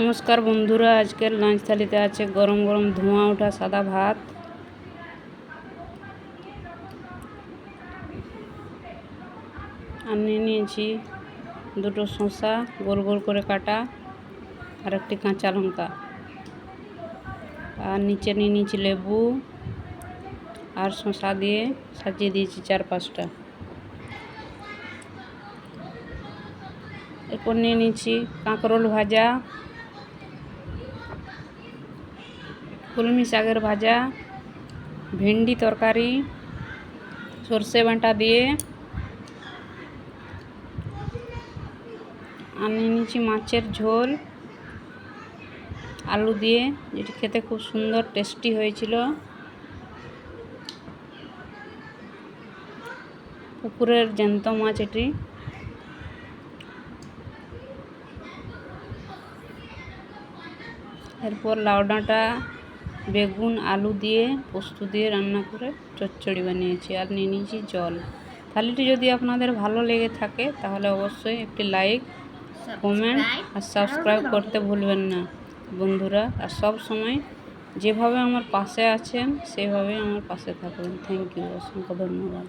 নমস্কার বন্ধুরা, আজকের লাঞ্চ থালিতে আছে গরম গরম ধোঁয়া ওঠা সাদা ভাত। আর নিয়ে নিয়েছি দুটো শসা, গোল গোল করে কাটা আর একটি কাঁচা লঙ্কা। আর নিচে নিয়ে নিয়েছি লেবু আর শসা দিয়ে সাজিয়ে দিয়েছি চার পাঁচটা। এরপর নিয়ে নিয়েছি কাঁকরোল ভাজা কলমি শাকের ভাজা, ভেন্ডি তরকারি, সর্ষে বাটা দিয়ে নিয়ে নিয়েছি মাছের ঝোল, আলু দিয়ে, যেটি খেতে খুব সুন্দর, টেস্টি হয়েছিল। পুকুরের জ্যান্ত মাছ এটি। এরপর লাউ ডাঁটা বেগুন, আলু দিয়ে পোস্ত দিয়ে রান্না করে চচ্চড়ি বানিয়েছি আর নিয়ে নিয়েছি জল। থালিটি যদি আপনাদের ভালো লেগে থাকে, তাহলে অবশ্যই একটি লাইক, কমেন্ট আর সাবস্ক্রাইব করতে ভুলবেন না। বন্ধুরা, আর সব সময় যেভাবে আমার পাশে আছেন সেভাবে আমার পাশে থাকবেন থ্যাংক ইউ, অসংখ্য ধন্যবাদ।